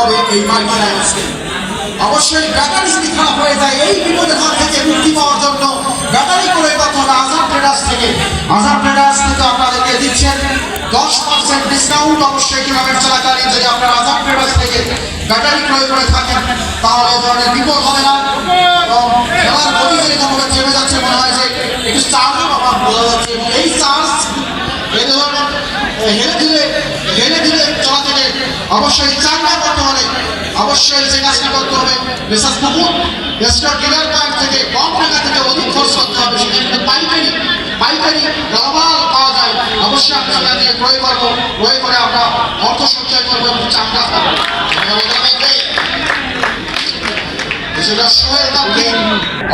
হবে এই অবশ্যই ব্যাটারি যদি খারাপ হয়ে যায়, এই বিপদের হাত থেকে মুক্তি পাওয়ার জন্য ব্যাটারি করে করতে হবে আজাদ ট্রেডার্স থেকে। আজাদ ট্রেডার্স আপনাদেরকে দিচ্ছেন দশ পার্সেন্ট ডিসকাউন্ট অবশ্যই চলাকালীন যদি আপনারা আজাদ ট্রেডার্স থেকে ব্যাটারি ক্রয় করে থাকেন, তাহলে ধরনের বিপদ হবে না। এবং খেলার যাচ্ছে মনে হয় যে একটু আমার বোঝা যাচ্ছে। এবং এই চার্জ হেলে হেলে অবশ্যই চাঙ্গা করতে হলে অবশ্যই যে কাজটা করতে হবে মেসাজ পুকুর রেস্টোর ডিলার পয়েন্ট থেকে কম টাকা থেকে অধিক খরচ করতে হবে। সেখানে পাইকারি পাইকারি গলমাল পাওয়া যায়। অবশ্যই আমরা সেখান থেকে ক্রয় করব। ক্রয় করে আমরা অর্থ সঞ্চয় করব এবং চাঙ্গা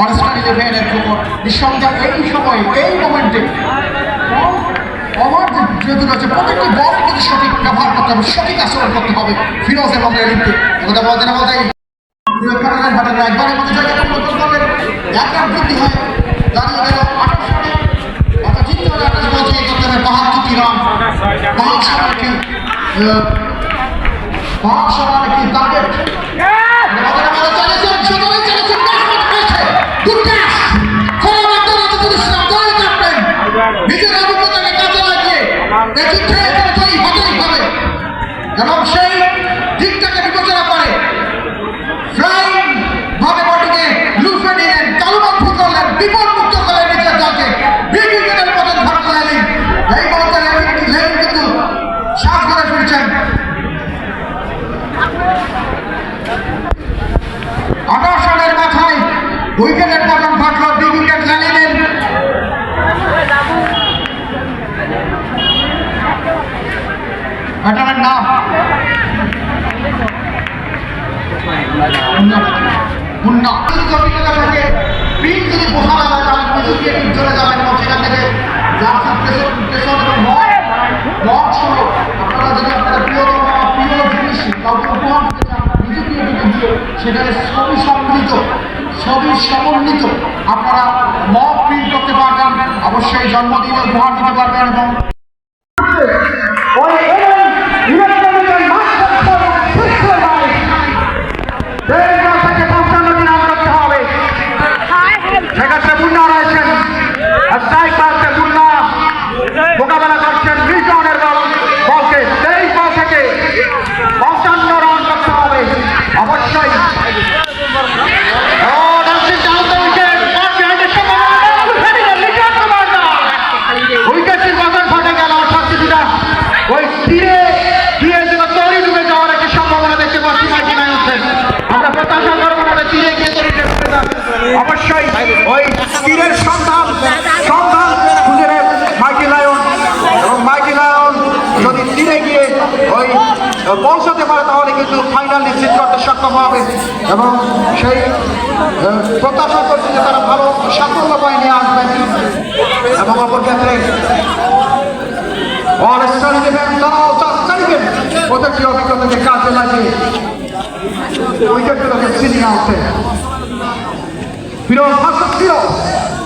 অনুষ্ঠান ইলেভেনের উপর নিঃসন্দেহে এই সময়ে, এই মোমেন্টে আমার যে যেহেতু রয়েছে প্রত্যেকটি বল কিন্তু সঠিক ব্যবহার করতে হবে, সঠিক আচরণ করতে হবে, ফিরোজ এবং রেলিমকে কথা বলতে না বলতেই একবারের মধ্যে জায়গা পরিবর্তন করলেন। এক আঠাশ মাথায় উইকেটের পতন ঘটল বিগ উইকেট ল্যালিনের ব্যাটারের নাম? জটিলতা থাকে পিন যদি বোঝা চলে যাবেন এবং সেখান থেকে সেখানে ছবি সম্মিলিত ছবি সমন্বিত। আপনারা মগ প্রিন্ট করতে পারবেন অবশ্যই জন্মদিনে উপহার দিতে পারবেন এবং ওই এবং সেই প্রত্যাশা করছি যে তারা ভালো সাফল্য পায় নিয়ে আসবেন এবং অপর ক্ষেত্রে অল স্টার ইলেভেন তারাও চাচ্চাইবেন প্রত্যেকটি অভিজ্ঞতাকে কাজে লাগিয়ে উইকেটগুলোকে ছিনিয়ে আনতে প্রিয় শাসক ফিরোজ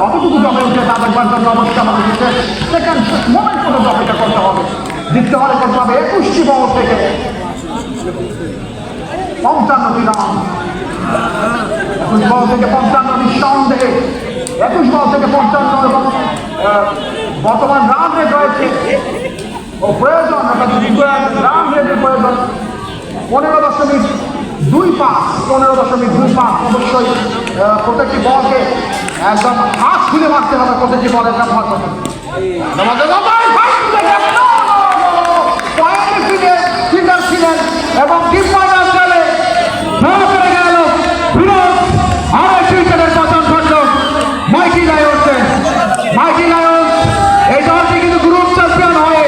কতটুকু জমে উঠে তাদের জন্য অবশ্যই আমাদের সেকেন্ড মোমেন্ট পর্যন্ত অপেক্ষা করতে হবে। জিততে হলে করতে হবে একুশটি বল থেকে পঞ্চান্নটি রান একুশ বল থেকে পঞ্চান্ন নিঃসন্দেহে একুশ বল থেকে পঞ্চান্ন বর্তমান রান রেট রয়েছে। ও প্রয়োজন রান রেটের প্রয়োজন, পনেরো দশমিক দুই পাঁচ, পনেরো দশমিক দুই পাঁচ অবশ্যই প্রত্যেকটি বলকে একদম হাত খুলে মারতে হবে ভাই তুলে গেল। পয়েন্ট ছিলেন এবং মাইনাস গেলে ধরা গেল বিরোধ আড়াই উইকেটের পতন মাইকি লায়ন্সের মাইকি লায়ন্স, এই দলটি কিন্তু গ্রুপ চ্যাম্পিয়ন হয়ে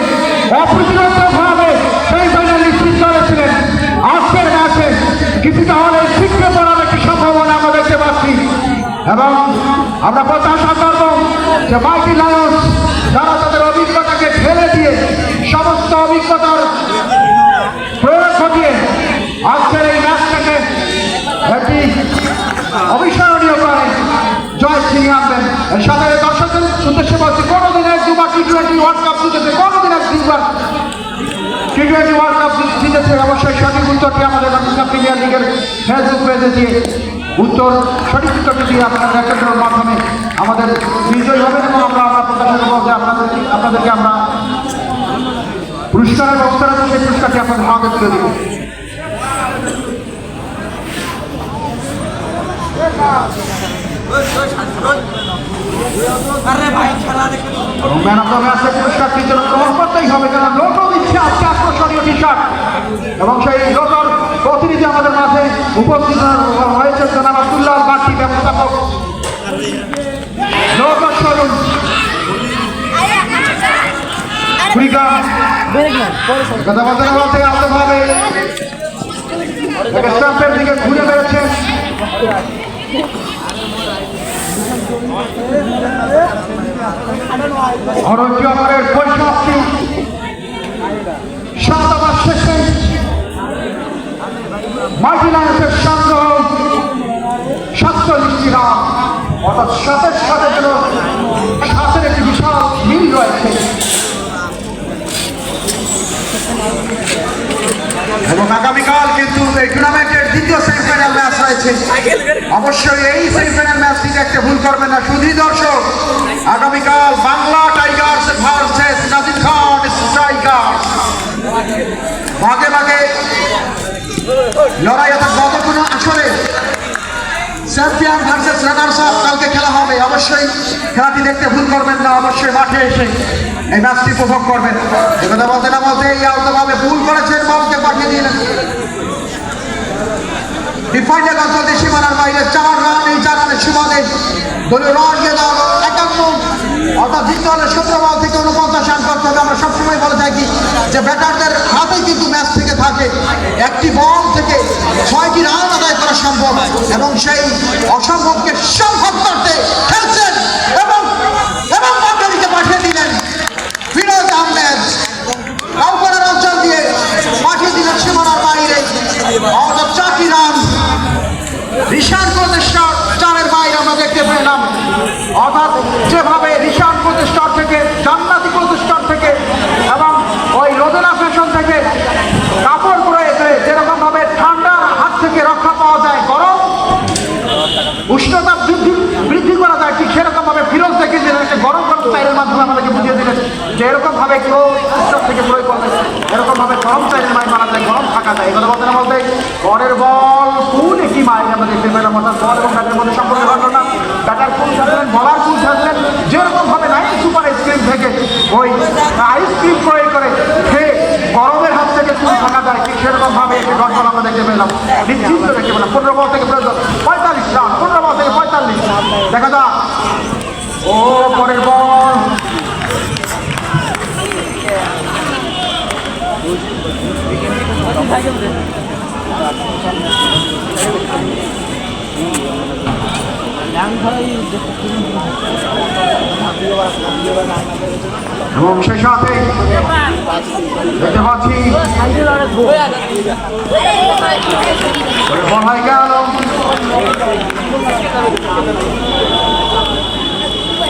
অপ্রতিরোধভাবে সেই ফাইনাল নিশ্চিত করেছিলেন। আজকের ম্যাচে কিছুটা হলে শিখতে পারার একটি সম্ভাবনা আমরা দেখতে পাচ্ছি। এবং আমরা প্রত্যাশা করব যে মাইটি লায়ন্স যারা তাদের অভিজ্ঞতাকে ফেলে দিয়ে সমস্ত অভিজ্ঞতার প্রয়োগ ঘটিয়ে আজকের এই ম্যাচটাকে একটি অবিস্মরণীয় করে জয় ছিনিয়ে আনবেন। সাথে দর্শকদের উদ্দেশ্যে বলছি, কোনোদিন এক দুবার টি টোয়েন্টি ওয়ার্ল্ড কাপ জিতেছে, কোনোদিন এক দুবার টি টোয়েন্টি ওয়ার্ল্ড কাপ জিতেছে। অবশ্যই সঠিক উত্তরটি আমাদের প্রিমিয়ার লিগের ফেসবুক পেজে দিয়ে উত্তর সঠিক যদি দিয়ে আপনাদের রেকর্ডের মাধ্যমে আমাদের বিজয়ী হবেন এবং আমরা আমরা প্রত্যাশা করব যে আপনাদের আপনাদেরকে আমরা পুরস্কারের ব্যবস্থা রয়েছে সেই পুরস্কারটি আপনাদের হাতে তুলে দেবো। ম্যান অফ দ্য ম্যাচের পুরস্কারটি যেন গ্রহণ করতেই হবে কারণ লোটো দিচ্ছে আজকে আকর্ষণীয় টি শার্ট এবং সেই লোটোর প্রতিনিধি আমাদের মাঝে উপস্থিত হয়েছে জনাব আব্দুল্লাহ বাটি ব্যবস্থাপক। Lotto showroom Kurigram. কথা বলতে না বলতে আলাদাভাবে একটা স্টাম্পের দিকে ঘুরে বেড়েছে শেষে সাতচল্লিশটি রান অর্থাৎ সাথে যেন একটি বিশাল মিল রয়েছে। এবং আগামীকাল কিন্তু এই টুর্নামেন্টের দ্বিতীয় সেমিফাইনাল ম্যাচ রয়েছে। অবশ্যই এই সেমিফাইনাল ম্যাচটিতে একটা ভুল করবেন না। শুধুই দর্শক, আগামীকাল বাংলা টাইগার্স ভার্সেস খেলাটি দেখতে ভুল করবেন না, অবশ্যই মাঠে এসে এই ম্যাচটি উপভোগ করবেন। কথা বলতে না বলতে এই আলতোভাবে ভুল করেছেন, বলকে পাঠিয়ে দিলেন। থেকে একটি বল থেকে ছয়টি রান আদায় করা সম্ভব এবং সেই অসম্ভবকে সম্ভব করতে খেলছেন এরকম ভাবে কেউ থেকে প্রয়োগ করবে এরকম গরম মাইন মারা যায়, গরম থাকা যায়। পরের বল কোন একটি মাইন আমরা দেখতে পেলাম, অর্থাৎ বল এবং ব্যাটের মধ্যে সম্পর্ক ঘটলো না ব্যাটার কোন ছাড়লেন বলার কোন ছাড়লেন যেরকম ভাবে নাইন সুপার আইসক্রিম থেকে ওই আইসক্রিম প্রয়োগ করে খেয়ে গরমের হাত থেকে কোন থাকা যায়, ঠিক সেরকম ভাবে একটি ঘটনা আমরা দেখতে পেলাম। নিশ্চিন্ত দেখতে পেলাম। পনেরো বল থেকে পঁয়তাল্লিশ রান, পনেরো বল থেকে পঁয়তাল্লিশ। দেখা যাক। ও, পরের বল। এবং সাথে দেখতে পাচ্ছি হয়ে গেল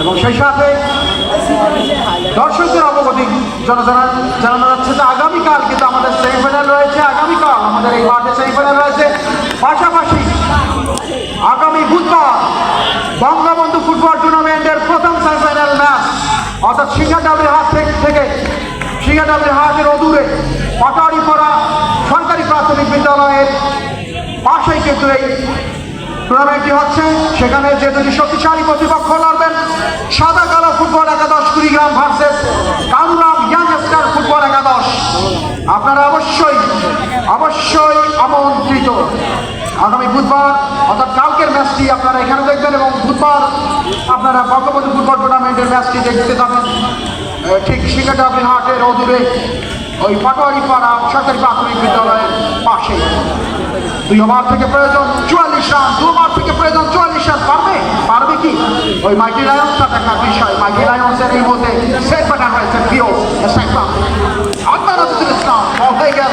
এবং সেই সাথে দর্শকদের অবগতি জানা- জানানো যাচ্ছে যে আগামীকাল কিন্তু আমাদের সেমিফাইনাল এই মাঠে সেমিফাইনাল রয়েছে। পাশাপাশি আগামী বুধবার বঙ্গবন্ধু ফুটবল টুর্নামেন্টের প্রথম সেমিফাইনাল ম্যাচ, অর্থাৎ সিঙ্গাডাবলি হাট থেকে সিঙ্গাডাবলি হাটের অদূরে পাটারিপাড়া সরকারি প্রাথমিক বিদ্যালয়ের পাশেই কিন্তু এই টুর্নামেন্টটি হচ্ছে। সেখানে যে দুটি শক্তিশালী প্রতিপক্ষ লড়বেন, সাদা কালো ফুটবল একাদশ Kurigram versus Kaluram young star football একাদশ। আপনারা অবশ্যই অবশ্যই আমন্ত্রিত। আগামী বুধবার, অর্থাৎ কালকের ম্যাচটি আপনারা এখানে দেখবেন এবং বুধবার আপনারা বঙ্গবন্ধু ফুটবল টুর্নামেন্টের ম্যাচটি দেখতে যাবেন ঠিক সিঙ্গাডাবলি হাটের অদূরে ওই পাটোয়ারি পাড়া সরকারি প্রাথমিক বিদ্যালয়ের পাশে। দুই ওভার থেকে প্রয়োজন চুয়াল্লিশ রান, দু ওভার থেকে প্রয়োজন চুয়াল্লিশ রান। পারবে? পারবে কি? ওই মাইটি লায়ন্সটা দেখার বিষয়। মাইটি লায়ন্সের এই মধ্যে সেট বাটার হয়েছে প্রিয় সাইফা আত্মা ইসলাম হয়ে গেল।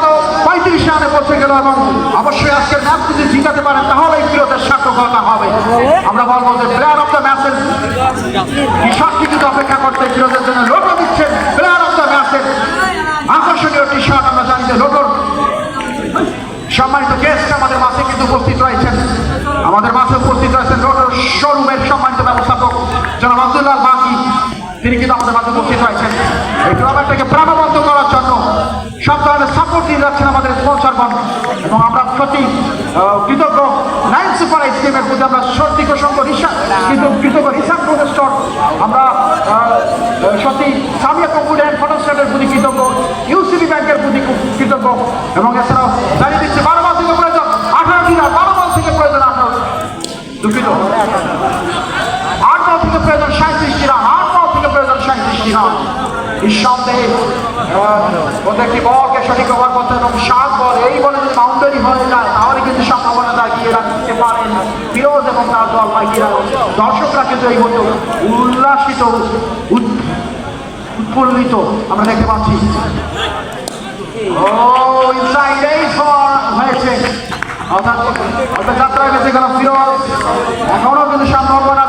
গেল এবং অবশ্যই আজকের ম্যাচ যদি জিতাতে পারেন তাহলে ফিরোজের সার্থকতা হবে। আমরা বলব যে প্লেয়ার অফ দ্য ম্যাচের কৃষককে কিন্তু অপেক্ষা করতে ফিরোজের জন্য লোটো দিচ্ছেন প্লেয়ার অফ দ্য ম্যাচের আকর্ষণীয় টি শার্ট আমরা জানি যে লোটোর সম্মানিত গেস্ট আমাদের মাঝে কিন্তু উপস্থিত রয়েছেন। আমাদের মাঝে উপস্থিত রয়েছেন রোডের শোরুমের সম্মানিত ব্যবস্থাপক জনাব আব্দুল্লাহ বাকি। তিনি কিন্তু আমাদের মাঝে উপস্থিত রয়েছেন। এই টুর্নামেন্টটাকে প্রাণবন্ত করার জন্য সব ধরনের সাপোর্ট দিয়ে যাচ্ছেন এবং আমরা প্রতি কৃতজ্ঞ। নাইন সুপার ক্রিমের প্রতি আমরা সত্যি প্রসঙ্গ হিসাব কিন্তু কৃতজ্ঞ হিসাব ফুড আমরা সত্যি সামিয়া কম্পিউটার অ্যান্ড প্রতি কৃতজ্ঞ ইউসিবি ব্যাংকের প্রতি কৃতজ্ঞ, এবং এছাড়াও জানিয়ে দিচ্ছি বারো নিঃসন্দেহে প্রত্যেকটি বলকে সঠিক ব্যবহার করতে এবং সাত বল, এই বলে যদি বাউন্ডারি হয়ে যায়, তাহলে কিন্তু সম্ভাবনা দাঁড়িয়ে রাখতে পারেন ফিরোজ এবং তার দল মাইকিরা দর্শকরা কিন্তু এই মতো উল্লাসিত, উৎ- উৎফুল্লিত। আমরা দেখতে পাচ্ছি। হয়েছে। অর্থাৎ যাত্রায় বেঁচে গেল ফিরোজ। এখনও কিন্তু সম্ভাবনা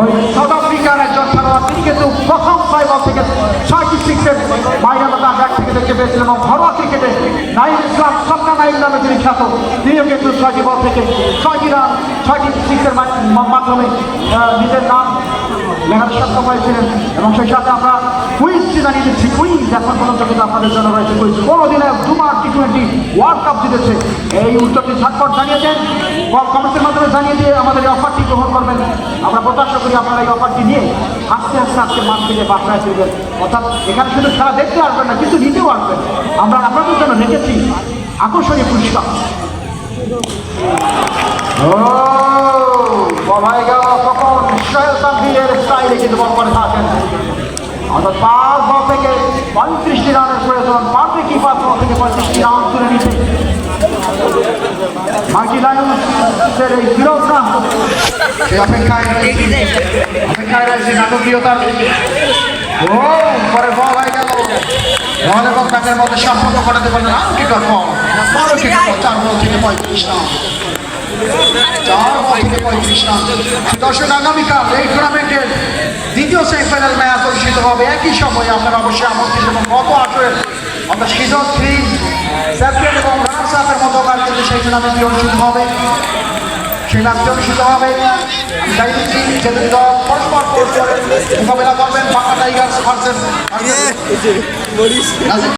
ওই সাউথ আফ্রিকার একজন খেলোয়াড়, তিনি কিন্তু প্রথম ছয় বল থেকে ছয়টি সিক্সের বাইরে তার ব্যাট থেকে দেখতে পেয়েছিলাম এবং ঘরোয়া ক্রিকেটে নাইম ইসলাম সন্না নাইম নামে তিনি খ্যাত। তিনিও কিন্তু ছয়টি বল থেকে ছয়টি রান, ছয়টি সিক্সের মাধ্যমে নিজের নাম লেখাতে সক্ষম হয়েছিলেন এবং সেই সাথে আমরা কুইজটি জানিয়ে দিচ্ছি কুইজ এখন পর্যন্ত কিন্তু আপনাদের জন্য রয়েছে। কুইজ কোনো দিনে দুবার টি টোয়েন্টি ওয়ার্ল্ড কাপ জিতেছে। এই উত্তরটি ঝটপট জানিয়েছেন কমেন্টের মাধ্যমে জানিয়ে দিয়ে আমাদের এই অফারটি গ্রহণ করবেন। আমরা প্রত্যাশা করি আপনারা এই অফারটি নিয়ে আস্তে আস্তে আজকে মাঠ থেকে বাসায় ফিরবেন। অর্থাৎ এখানে শুধু খেলা দেখতে আসবেন না, কিন্তু নিতেও আসবেন। আমরা আপনাদের জন্য রেখেছি আকর্ষণীয় পুরস্কার। গেল তখন সোহেল তানভীরের স্টাইলে কিন্তু বল করে থাকেন। অর্থাৎ পাঁচ বল থেকে পঁয়ত্রিশটি রানের প্রয়োজন পারবে কি পাঁচ বল থেকে পঁয়ত্রিশটি রান তুলে নিতে মাইটি লায়ন্সের এই বিরোধরা সেই অপেক্ষায় অপেক্ষায় রয়েছে নাটকীয়তার। ও পরে বল হয়ে গেল। বল এবং ব্যাটের মধ্যে সম্পর্ক করাতে পারলেন আরও কি বল বারো কি চার বল থেকে পঁয়ত্রিশ রান। চার থেকে পঁয়ত্রিশ রান দর্শক আগামীকাল এই টুর্নামেন্টের দ্বিতীয় সেমিফাইনাল ম্যাচ অনুষ্ঠিত হবে। একই সময়ে আপনারা অবশ্যই আমন্ত্রিত এবং গত আসরের অর্থাৎ সিজন থ্রি চ্যাম্পিয়ন এবং রানার্স আপের মতো কাজ কিন্তু সেই টুর্নামেন্টটি অনুষ্ঠিত হবে। সেই ম্যাচটি অনুষ্ঠিত হবে। আমি দিচ্ছি যে দুই দল পরস্পর পরস্পর মোকাবেলা করবেন বাংলা টাইগার্স ভার্সেস